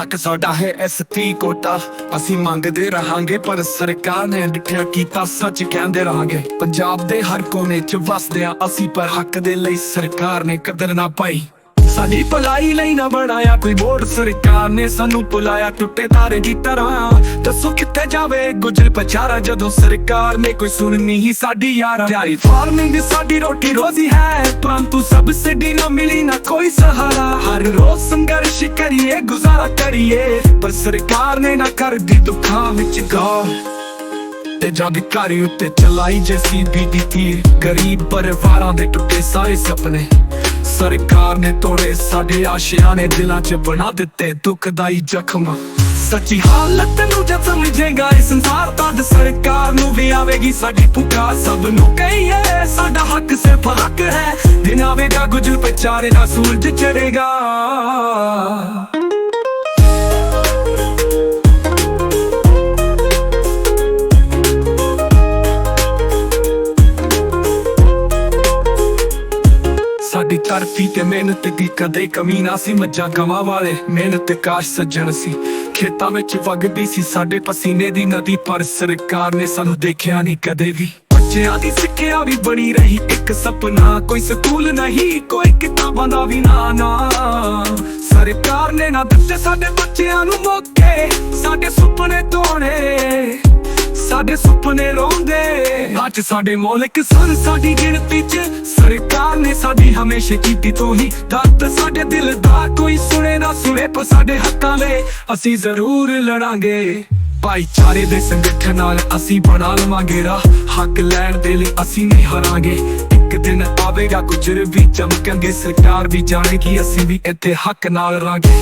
ਹੱਕ ਸਾਡਾ ਹੈ ਐਸਟੀ ਕੋਟਾ। ਅਸੀਂ ਮੰਗਦੇ ਰਹਾਂਗੇ, ਪਰ ਸਰਕਾਰ ਨੇ ਡਿਠਿਆ ਕੀਤਾ, ਸੱਚ ਕਹਿੰਦੇ ਰਹਾਂਗੇ। ਪੰਜਾਬ ਦੇ ਹਰ ਕੋਨੇ 'ਚ ਵਸਦੇ ਆ ਅਸੀਂ ਪਰ ਹੱਕ ਦੇ ਲਈ ਸਰਕਾਰ ਨੇ ਕਦਰ ਨਾ ਪਾਈ। ਸਾਡੀ ਭਲਾਈ ਲਈ ਨਾ ਬਣਾਇਆ ਕੋਈ ਬੋਰਡ, ਸਰਕਾਰ ਨੇ ਸਾਨੂੰ ਭੁਲਾਇਆ ਟੁੱਟੇ ਤਾਰੇ ਦੀ ਤਰ੍ਹਾਂ। ਦੱਸੋ ਕਿੱਥੇ ਜਾਵੇ ਗੁਜਰ ਪਚਾਰਾ ਜਦੋਂ ਸਰਕਾਰ ਨੇ ਕੋਈ ਸੁਣਨੀ ਹੀ ਸਾਡੀ ਯਾਰਾ ਪਿਆਰੀ ਫਾਰਮਿੰਗ ਸਾਡੀ ਰੋਟੀ ਰੋਜ਼ੀ ਹੈ, ਪਰੰਤੂ ਸਭ ਨਾ ਮਿਲੀ ਨਾ ਕੋਈ ਸਹਾਰਾ। ਹਰ ਰੋਜ਼ ਸੰਘਰਸ਼ ਕਰੀਏ, ਗੁਜ਼ਾਰਾ ਕਰੀਏ, ਪਰ ਸਰਕਾਰ ਨੇ ਨਾ ਕਰਦੀ ਦੁੱਖਾਂ ਵਿੱਚ ਗੌਰ। ਤੇ ਜਦ ਘਰ ਉੱਤੇ ਚਲਾਈ ਜੈਸੀ ਬੀਡੀਟੀ ਗਰੀਬ ਪਰਿਵਾਰਾਂ ਦੇ ਟੁੱਟੇ ਸਾਰੇ ਸੁਪਨੇ। ਸਰਕਾਰ ਨੇ ਤੋੜੇ, ਸਾਡੇ ਆਸ਼ਿਆਂ ਨੇ ਦਿਲਾਂ 'ਚ ਬਣਾ ਦਿੱਤੇ ਦੁਖਦਾਈ ਜ਼ਖਮ। ਸੱਚੀ ਹਾਲਤ ਨੂੰ ਜਦ ਸਮਝੇਗਾ ਇਹ ਸੰਸਾਰ ਤਦ ਸਰਕਾਰ ਨੂੰ ਵੀ ਆਵੇਗੀ, ਸਾਡੀ ਪੁਕਾਰ ਸਭ ਨੂੰ ਕਹੀਏ, ਸਾਡਾ ਹੱਕ ਸਿਰਫ ਹੱਕ ਹੈ। ਦਿਨ ਆਵੇਗਾ, ਗੁਜਰ ਵਿਚਾਰੇ ਦਾ ਸੂਰਜ ਚੜੇਗਾ ਸਾਡੀ ਤੇ ਮਿਹਨਤ ਦੀ ਕਦੇ ਕਮੀ ਨਾ ਸੀ, ਮੱਝਾਂ ਗਵਾ ਵਾਲੇ। ਮਿਹਨਤ ਕਾਸ਼ ਸੱਜਣ ਸੀ। ਖੇਤਾਂ ਵਿੱਚ ਵਗਦੀ ਸੀ, ਸਾਡੇ ਪਸੀਨੇ ਦੀ ਨਦੀ, ਪਰ ਸਰਕਾਰ ਨੇ ਸਾਨੂੰ ਦੇਖਿਆ ਨਹੀਂ ਕਦੇ ਵੀ। ਬੱਚਿਆਂ ਦੀ ਸਿੱਖਿਆ ਵੀ ਬਣੀ ਰਹੀ, ਇੱਕ ਸੁਪਨਾ। ਕੋਈ ਸਕੂਲ ਨਹੀਂ, ਕੋਈ ਕਿਤਾਬਾਂ ਦਾ ਵੀ ਨਾ ਨਾ। ਸਰਕਾਰ ਨੇ ਨਾ ਦਿੱਤੇ ਸਾਡੇ ਬੱਚਿਆਂ ਨੂੰ ਮੌਕੇ। ਸਾਡੇ ਸੁਪਨੇ ਤੋੜੇ, ਸਾਡੇ ਸੁਪਨੇ ਰੋਂਦੇ। ਅੱਜ ਸਾਡੇ ਮੌਲਿਕ ਸਨ, ਸਾਡੀ ਗਿਣਤੀ ਚ ਹਮੇਸ਼ਾ ਕੀਤੀ ਤੋਹੀ ਦਰਦ ਸਾਡੇ ਦਿਲ ਦਾ ਕੋਈ ਸੁਣੇ ਨਾ ਸੁਣੇ, ਪਰ ਸਾਡੇ ਹੱਕਾਂ ਲਈ ਅਸੀਂ ਜ਼ਰੂਰ ਲੜਾਂਗੇ। ਭਾਈਚਾਰੇ ਦੇ ਸੰਗਠਨ ਨਾਲ ਅਸੀਂ ਬਣਾ ਲਵਾਂਗੇ ਰਾਹ। ਹੱਕ ਲੈਣ ਦੇ ਲਈ ਅਸੀਂ ਨਹੀਂ ਹਾਰਾਂਗੇ। ਇੱਕ ਦਿਨ ਆਵੇਗਾ, ਗੁਜਰ ਵੀ ਚਮਕਾਂਗੇ। ਸਰਕਾਰ ਵੀ ਜਾਣੇਗੀ, ਅਸੀਂ ਵੀ ਇੱਥੇ ਹੱਕ ਨਾਲ ਰਾਂਗੇ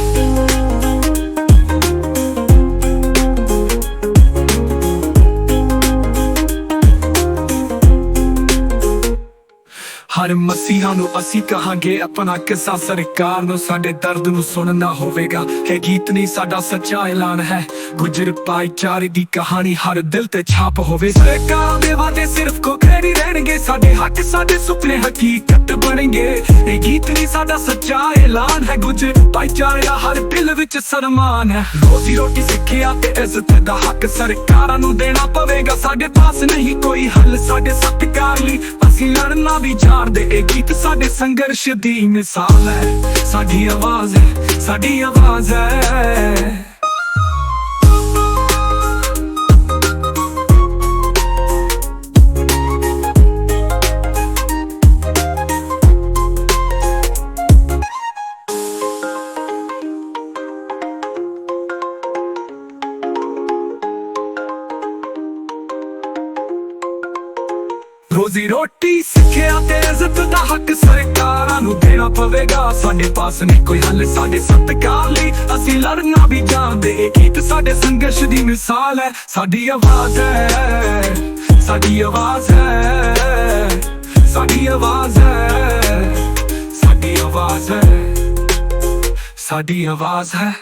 ਹਰ ਮਸੀਹਾ ਨੂੰ ਅਸੀਂ ਕਹਾਂਗੇ, ਆਪਣਾ ਕਿੱਸਾ ਸਰਕਾਰ ਨੂੰ, ਸਾਡੇ ਦਰਦ ਨੂੰ ਸੁਣਨਾ ਹੋਵੇਗਾ। ਇਹ ਗੀਤ ਨਹੀਂ, ਸਾਡਾ ਸੱਚਾ ਐਲਾਨ ਹੈ। ਗੁਜਰ ਭਾਈਚਾਰੇ ਦੀ ਕਹਾਣੀ ਹਰ ਦਿਲ ਤੇ ਛਾਪ ਹੋਵੇ। ਸਰਕਾਰ ਦੇ ਵਾਦੇ ਸਿਰਫ ਕੋਖਰੇ ਰਹਿਣਗੇ। ਸਾਡੇ ਹੱਕ, ਸਾਡੇ ਸੁਪਨੇ ਹਕੀਕਤ ਬਣਨਗੇ। ਇਹ ਗੀਤ ਨਹੀਂ, ਸਾਡਾ ਸੱਚਾ ਐਲਾਨ ਹੈ। ਗੁਜਰ ਭਾਈਚਾਰੇ ਦਾ ਹਰ ਦਿਲ ਵਿੱਚ ਸਨਮਾਨ ਹੈ। ਰੋਜ਼ੀ ਰੋਟੀ ਸਿੱਖਿਆ ਤੇ ਇੱਜ਼ਤ ਦਾ ਹੱਕ ਸਰਕਾਰਾਂ ਨੂੰ ਦੇਣਾ ਪਵੇਗਾ। ਸਾਡੇ ਪਾਸ ਨਹੀਂ ਕੋਈ ਹੱਲ, ਸਾਡੇ ਸਤਿਕਾਰ ਲਈ ਅਸੀਂ ਲੜਨਾ ਵੀ ਜਾਣਦੇ, ਇਹ ਗੀਤ ਸਾਡੇ ਸੰਘਰਸ਼ ਦੀ ਮਿਸਾਲ ਹੈ। ਸਾਡੀ ਆਵਾਜ਼ ਹੈ, ਸਾਡੀ ਆਵਾਜ਼ ਹੈ। ਰੋਜ਼ੀ ਰੋਟੀ ਸਿੱਖਿਆ ਤੇ ਇੱਜ਼ਤ ਦਾ ਹੱਕ ਸਰਕਾਰਾਂ ਨੂੰ ਦੇਣਾ ਪਵੇਗਾ। ਸਾਡੇ ਪਾਸ ਨਹੀਂ ਕੋਈ ਹੱਲ, ਸਾਡੇ ਸਤਿਕਾਰ ਲਈ ਅਸੀਂ ਲੜਨਾ ਵੀ ਜਾਣਦੇ। ਇਹ ਗੀਤ ਸਾਡੇ ਸੰਘਰਸ਼ ਦੀ ਮਿਸਾਲ ਹੈ। ਸਾਡੀ ਆਵਾਜ਼ ਹੈ, ਸਾਡੀ ਆਵਾਜ਼ ਹੈ, ਸਾਡੀ ਆਵਾਜ਼ ਹੈ, ਸਾਡੀ ਆਵਾਜ਼ ਹੈ, ਸਾਡੀ ਆਵਾਜ਼ ਹੈ।